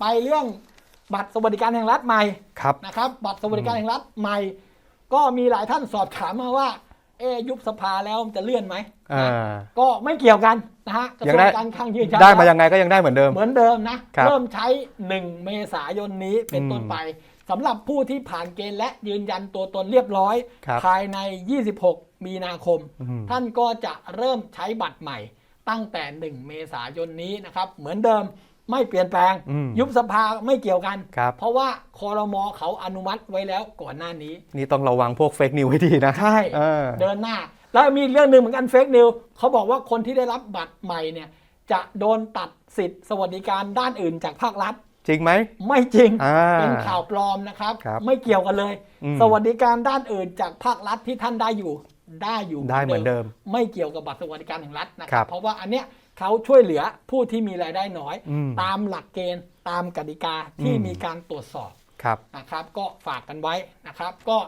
ไปเรื่องบัตรสวัสดิการแห่งรัฐใหม่ครับนะครับบัตรสวัสดิการแห่งรัฐใหม่ ก็มีหลายท่านสอบถามมาว่า เอะยุบสภาแล้วมันจะเลื่อนไหมอ่าก็ไม่เกี่ยวกันนะฮะกระทรยัวงได้งการคลังยืนยันได้มาแล้วยังไงก็ยังได้เหมือนเดิมเหมือนเดิมนะครับเริ่มใช้ 1 เมษายนนี้เป็นต้นอืมไปสำหรับผู้ที่ผ่านเกณฑ์และยืนยันตัวตนเรียบร้อยครับภายใน 26 มีนาคมอืมท่านก็จะเริ่มใช้บัตรใหม่ตั้งแต่ 1 เมษายนนี้นะครับ เหมือนเดิม ไม่เปลี่ยนแปลง อืมยุบสภาไม่เกี่ยวกัน ครับ เพราะว่าคอรมอเขาอนุมัติไว้แล้วก่อนหน้านี้ นี่ต้องระวังพวกเฟกนิวให้ดีนะใช่ เออ เดินหน้า แล้วมีอีกเรื่องหนึ่งเหมือนกันเฟกนิวเขาบอกว่าคนที่ได้รับบัตรใหม่เนี่ย จะโดนตัดสิทธิ์สวัสดิการด้านอื่นจากภาครัฐ จริงไหม ไม่จริง อ่าเป็นข่าวปลอมนะครับ ครับไม่เกี่ยวกันเลย อืมสวัสดิการด้านอื่นจากภาครัฐที่ท่านได้อยู่ ได้อยู่ได้เหมือนเดิมไม่เกี่ยวกับบัตรสวัสดิการแห่งรัฐนะคครัรับ บ เพราะว่าอันเนี้ย เขาช่วยเหลือผู้ที่มีรายได้น้อยอืมตามหลักเกณฑ์ตามกติกาที่อืมมีการตรวจสอบครับนะครับ ก็ฝากกันไว้นะครับ ก็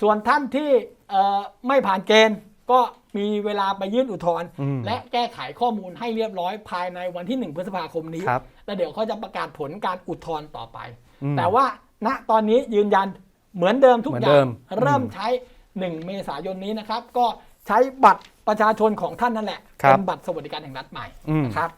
ส่วนท่านที่เอ่อไม่ผ่านเกณฑ์ก็มีเวลาไปยื่นอุทธรณ์อืมและแก้ไขข้อมูลให้เรียบร้อยภายในวันที่ 1 พฤษภาคมนี้ครับแล้วเดี๋ยวเขาจะประกาศผลการอุทธรณ์ต่อไปอืมแต่ว่าณตอนนี้ยืนยันเหมือนเดิมทุกเหมืออนเดิย่างมเริ่มอืมใช้ 1 เมษายนนี้นะครับ ก็ ใช้บัตรประชาชนของท่านนั่นแหละ ครับ เป็นบัตรสวัสดิการแห่งรัฐใหม่อืมนะครับ